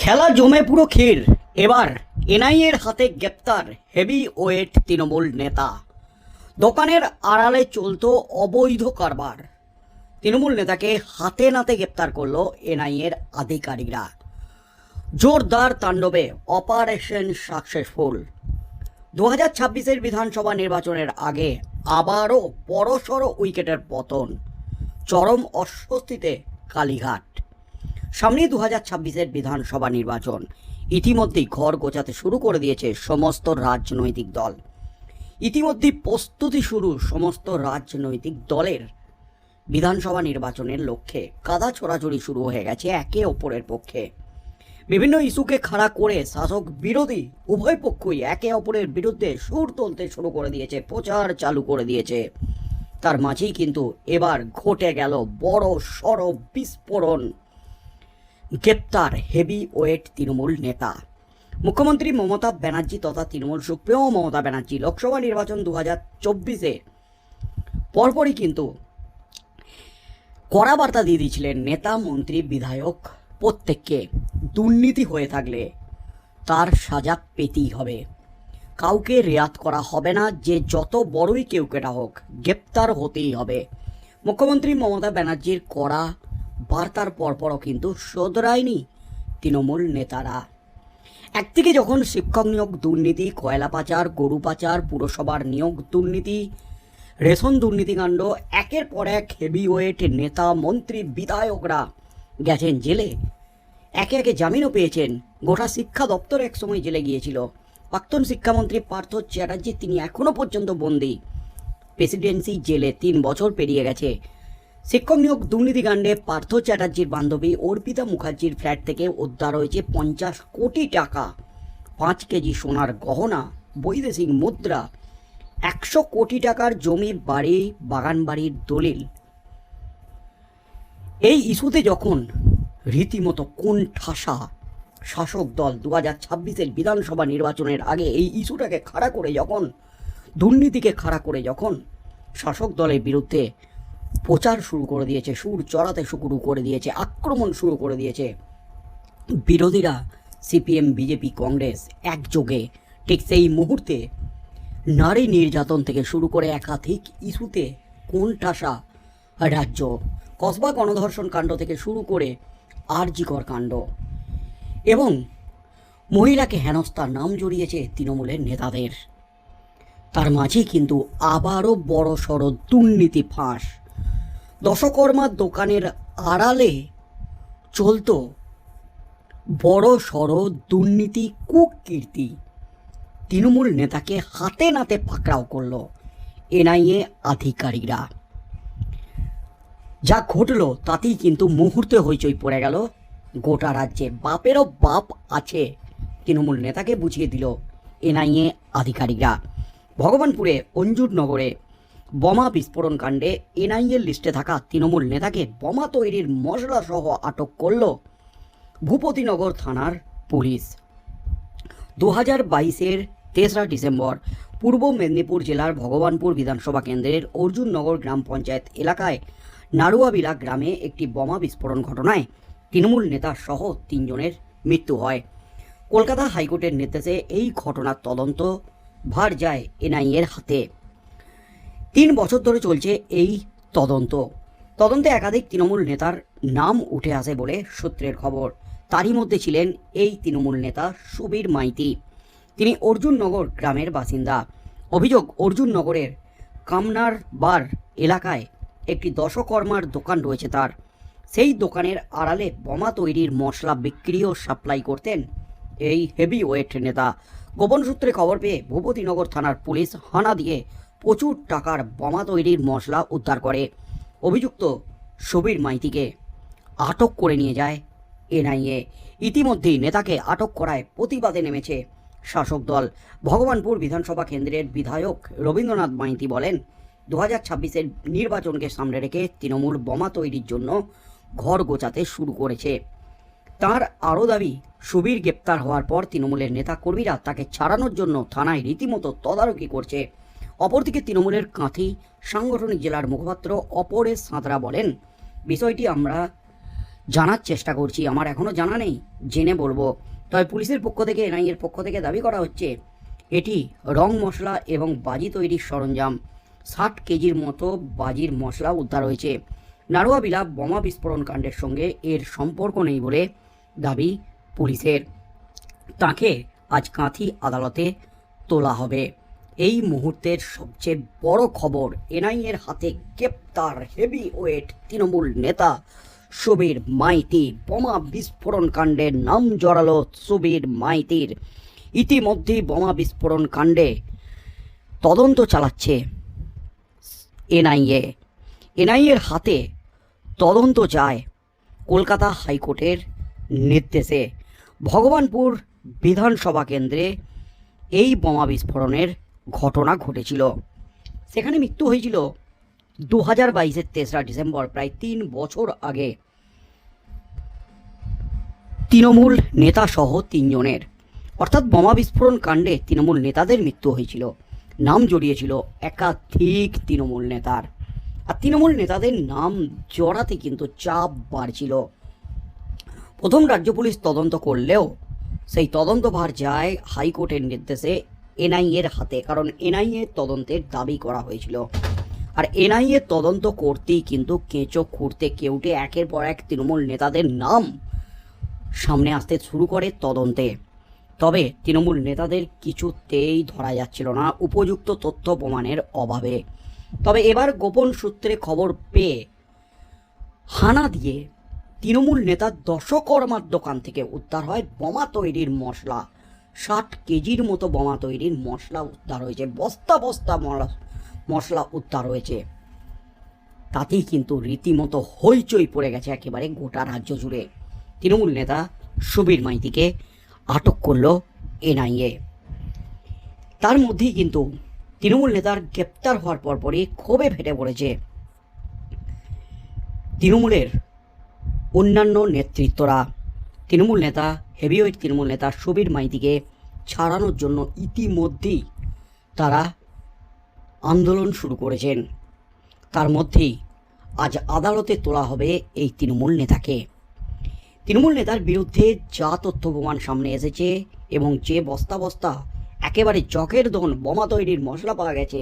খেলা জমে পুরো ক্ষীর। এবার এনআইএর হাতে গ্রেপ্তার হেভি ওয়েট তৃণমূল নেতা। দোকানের আড়ালে চলত অবৈধ কারবার। তৃণমূল নেতাকে হাতে নাতে গ্রেপ্তার করল এনআইএর আধিকারিকরা। জোরদার তাণ্ডবে অপারেশন সাকসেসফুল। দু হাজার ছাব্বিশের বিধানসভা নির্বাচনের আগে আবারও বড়সড় উইকেটের পতন। চরম অস্বস্তিতে কালীঘাট। সামনে দু হাজার ছাব্বিশের বিধানসভা নির্বাচন। ইতিমধ্যেই ঘর গোছাতে শুরু করে দিয়েছে সমস্ত রাজনৈতিক দল। ইতিমধ্যেই প্রস্তুতি শুরু সমস্ত রাজনৈতিক দলের বিধানসভা নির্বাচনের লক্ষ্যে। কাদা ছোড়াছড়ি শুরু হয়ে গেছে একে অপরের পক্ষে। বিভিন্ন ইস্যুকে খাড়া করে শাসক বিরোধী উভয় পক্ষই একে অপরের বিরুদ্ধে সুর তুলতে শুরু করে দিয়েছে, প্রচার চালু করে দিয়েছে। তার মাঝেই কিন্তু এবার ঘটে গেল বড় সড় বিস্ফোরণ। গ্রেপ্তার হেভি ওয়েট তৃণমূল নেতা। মুখ্যমন্ত্রী মমতা ব্যানার্জি তথা তৃণমূল সুপ্রিয় মমতা ব্যানার্জি লোকসভা নির্বাচন দু হাজার চব্বিশে। পরপরই কিন্তু কড়া বার্তা দিয়ে দিয়েছিলেন নেতা, মন্ত্রী, বিধায়ক প্রত্যেককে। দুর্নীতি হয়ে থাকলে তার সাজা পেতেই হবে। কাউকে রেয়াত করা হবে না, যে যত বড়ই কেউ কেটা হোক, গ্রেপ্তার হতেই হবে। মুখ্যমন্ত্রী মমতা ব্যানার্জির কড়া বার্তার পরপরও কিন্তু শোধরায়নি তৃণমূল নেতারা। একদিকে যখন শিক্ষক নিয়োগ দুর্নীতি, কয়লা পাচার, গরু পাচার, পুরসভার নিয়োগ দুর্নীতি, রেশন দুর্নীতিকাণ্ড একের পর এক হেভিওয়েট নেতা, মন্ত্রী, বিধায়করা গেছেন জেলে। একে একে জামিনও পেয়েছেন। গোটা শিক্ষা দপ্তর একসময় জেলে গিয়েছিল। প্রাক্তন শিক্ষামন্ত্রী পার্থ চ্যাটার্জি, তিনি এখনও পর্যন্ত বন্দী। প্রেসিডেন্সি জেলে তিন বছর পেরিয়ে গেছে। শিক্ষক নিয়োগ দুর্নীতিকাণ্ডে পার্থ চ্যাটার্জির বান্ধবী অর্পিতা মুখার্জির ফ্ল্যাট থেকে উদ্ধার হয়েছে পঞ্চাশ কোটি টাকা। পাঁচ কেজি সোনার গহনা, বৈদেশিক মুদ্রা, একশো কোটি টাকার জমি বাড়ি বাগান বাড়ির দলিল। এই ইস্যুতে যখন রীতিমতো কোন ঠাসা শাসক দল দু হাজার ছাব্বিশের বিধানসভা নির্বাচনের আগে এই ইস্যুটাকে খাড়া করে যখন, দুর্নীতিকে খাড়া করে যখন শাসক দলের বিরুদ্ধে প্রচার শুরু করে দিয়েছে, সুর চড়াতে শুরু করে দিয়েছে, আক্রমণ শুরু করে দিয়েছে। বিরোধীরা সিপিএম, বিজেপি, কংগ্রেস একযোগে ঠিক সেই মুহূর্তে নারী নির্যাতন থেকে শুরু করে একাধিক ইস্যুতে কোন ঠাসা রাজ্য। কসবা গণধর্ষণ কাণ্ড থেকে শুরু করে আরজিকর কাণ্ড। এবং মহিলাকে হেনস্থার নাম জড়িয়েছে তৃণমূলের নেতাদের। তার মাঝে কিন্তু আবারও বড় সড় দুর্নীতি ফাঁস দশকর্মার দোকানের আড়ালে চলতো বড় সড় দুর্নীতি কুকীর্তি। তৃণমূল নেতাকে হাতে নাতে পাকড়াও করল এনআইএ আধিকারিকরা। যা ঘটলো তাতেই কিন্তু মুহূর্তে হইচই পড়ে গেল। গোটা রাজ্যে বাপেরও বাপ আছে, তৃণমূল নেতাকে বুঝিয়ে দিল এনআইএ আধিকারিকরা। ভগবানপুরে অঞ্জুর নগরে বোমা বিস্ফোরণ কাণ্ডে এনআইএর লিস্টে থাকা তৃণমূল নেতাকে বোমা তৈরির মশলা সহ আটক করল ভূপতিনগর থানার পুলিশ। দু হাজার বাইশের তেসরা ডিসেম্বর, পূর্ব মেদিনীপুর জেলার ভগবানপুর বিধানসভা কেন্দ্রের অর্জুননগর গ্রাম পঞ্চায়েত এলাকায় নারুয়াবিলা গ্রামে একটি বোমা বিস্ফোরণ ঘটনায় তৃণমূল নেতা সহ তিনজনের মৃত্যু হয়। কলকাতা হাইকোর্টের নির্দেশে এই ঘটনার তদন্ত ভার যায় এনআইএর হাতে। তিন বছর ধরে চলছে এই তদন্ত। তদন্তে একাধিক তৃণমূল নেতার নাম উঠে আসে বলে সূত্রের খবর। তারই মধ্যে ছিলেন এই তৃণমূল নেতা সুবীর মাইতি। তিনি অর্জুননগর গ্রামের বাসিন্দা। অভিযোগ, অর্জুননগরের কামনার বার এলাকায় একটি দশকর্মার দোকান রয়েছে তার। সেই দোকানের আড়ালে বোমা তৈরির মশলা বিক্রি ও সাপ্লাই করতেন এই হেভি ওয়েট নেতা। গোপন সূত্রে খবর পেয়ে ভূপতিনগর থানার পুলিশ হানা দিয়ে প্রচুর টাকার বোমা তৈরির মশলা উদ্ধার করে। অভিযুক্ত সুবীর মাইতিকে আটক করে নিয়ে যায় এনআইএ। ইতিমধ্যেই নেতাকে আটক করায় প্রতিবাদে নেমেছে শাসক দল। ভগবানপুর বিধানসভা কেন্দ্রের বিধায়ক রবীন্দ্রনাথ মাইতি বলেন দু হাজার ছাব্বিশের নির্বাচনকে সামনে রেখে তৃণমূল বোমা তৈরির জন্য ঘর গোছাতে শুরু করেছে। তার আরও দাবি সুবীর গ্রেপ্তার হওয়ার পর তৃণমূলের নেতা কর্মীরা তাকে ছাড়ানোর জন্য থানায় রীতিমতো তদারকি করছে। অপরদিকে তৃণমূলের কাঁথি সাংগঠনিক জেলার মুখপাত্র অপরেশ সাঁতরা বলেন, বিষয়টি আমরা জানার চেষ্টা করছি, আমার এখনও জানা নেই, জেনে বলব। তবে পুলিশের পক্ষ থেকে, এনআইএর পক্ষ থেকে দাবি করা হচ্ছে, এটি রং মশলা এবং বাজি তৈরির সরঞ্জাম, ষাট কেজির মতো বাজির মশলা উদ্ধার হয়েছে। নারুয়া বিলাপ বোমা বিস্ফোরণ কাণ্ডের সঙ্গে এর সম্পর্ক নেই বলে দাবি পুলিশের। তাকে আজ কাঁথি আদালতে তোলা হবে। এই মুহূর্তের সবচেয়ে বড় খবর এনআইএর হাতে গ্রেপ্তার হেভি ওয়েট তৃণমূল নেতা সুবীর মাইতি। বোমা বিস্ফোরণ কাণ্ডের নাম জড়ালো সুবীর মাইতির। ইতিমধ্যেই বোমা বিস্ফোরণ কাণ্ডে তদন্ত চালাচ্ছে এনআইএ। এনআইএর হাতে তদন্ত যায় কলকাতা হাইকোর্টের নির্দেশে। ভগবানপুর বিধানসভা কেন্দ্রে এই বোমা বিস্ফোরণের ঘটনা ঘটেছিল। সেখানে মৃত্যু হয়েছিল দু হাজার বাইশের তেসরা ডিসেম্বর, প্রায় তিন বছর আগে। তৃণমূল নেতা সহ তিনজনের, অর্থাৎ বোমা বিস্ফোরণ কাণ্ডে তৃণমূল নেতাদের মৃত্যু হয়েছিল। নাম জড়িয়েছিল একাধিক তৃণমূল নেতার। আর তৃণমূল নেতাদের নাম জড়াতে কিন্তু চাপ বাড়ছিল। প্রথম রাজ্য পুলিশ তদন্ত করলেও সেই তদন্তভার যায় হাইকোর্টের নির্দেশে এনআইএর হাতে, কারণ এনআইএ তদন্তের দাবি করা হয়েছিল। আর এনআইএ তদন্ত করতেই কিন্তু কেঁচো খুঁড়তে, কেউটে একের পর এক তৃণমূল নেতাদের নাম সামনে আসতে শুরু করে তদন্তে। তবে তৃণমূল নেতাদের কিছুতেই ধরা যাচ্ছিল না উপযুক্ত তথ্য প্রমাণের অভাবে। তবে এবার গোপন সূত্রে খবর পেয়ে হানা দিয়ে তৃণমূল নেতার দশকর্মার দোকান থেকে উদ্ধার হয় বোমা তৈরির মশলা। ষাট কেজির মতো বোমা তৈরির মশলা উদ্ধার হয়েছে, বস্তা বস্তা মশলা উদ্ধার হয়েছে। তাতেই কিন্তু রীতিমতো হইচই পড়ে গেছে একেবারে গোটা রাজ্য জুড়ে। তৃণমূল নেতা সুবীর মাইতিকে আটক করল এনআইএ। তার মধ্যেই কিন্তু তৃণমূল নেতার গ্রেপ্তার হওয়ার পরপরই ক্ষোভে ফেটে পড়েছে। তৃণমূলের অন্যান্য নেতৃত্বরা, তৃণমূল নেতা হেভিওয়েট তৃণমূল নেতা সুবীর মাইতিকে ছাড়ানোর জন্য ইতিমধ্যেই তারা আন্দোলন শুরু করেছেন। তার মধ্যেই আজ আদালতে তোলা হবে এই তৃণমূল নেতাকে। তৃণমূল নেতার বিরুদ্ধে যা তথ্য প্রমাণ সামনে এসেছে এবং যে বস্তা বস্তা একেবারে চকের দন বোমা তৈরির মশলা পাওয়া গেছে,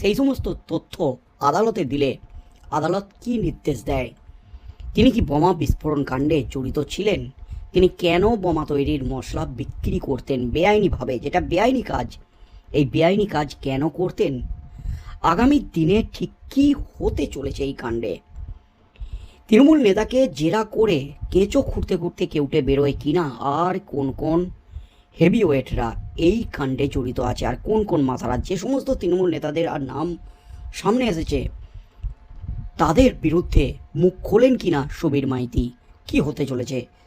সেই সমস্ত তথ্য আদালতে দিলে আদালত কি নির্দেশ দেয়? তিনি কি বোমা বিস্ফোরণ কাণ্ডে জড়িত ছিলেন? তিনি কেন বোমা তৈরির মশলা বিক্রি করতেন বেআইনিভাবে? যেটা বেআইনি কাজ। এই বেআইনি কাজ কেন করতেন? আগামী দিনে ঠিক কী হতে চলেছে এই কাণ্ডে? তৃণমূল নেতাকে জেরা করে কেঁচো খুঁড়তে খুঁড়তে কেউটে বেরোয় কিনা? আর কোন কোন হেভি ওয়েটরা এই কাণ্ডে জড়িত আছে? আর কোন কোন মাথারা? যে সমস্ত তৃণমূল নেতাদের আর নাম সামনে এসেছে, তাদের বিরুদ্ধে মুখ খোলেন কিনা সুবীর মাইতি? কি হতে চলেছে?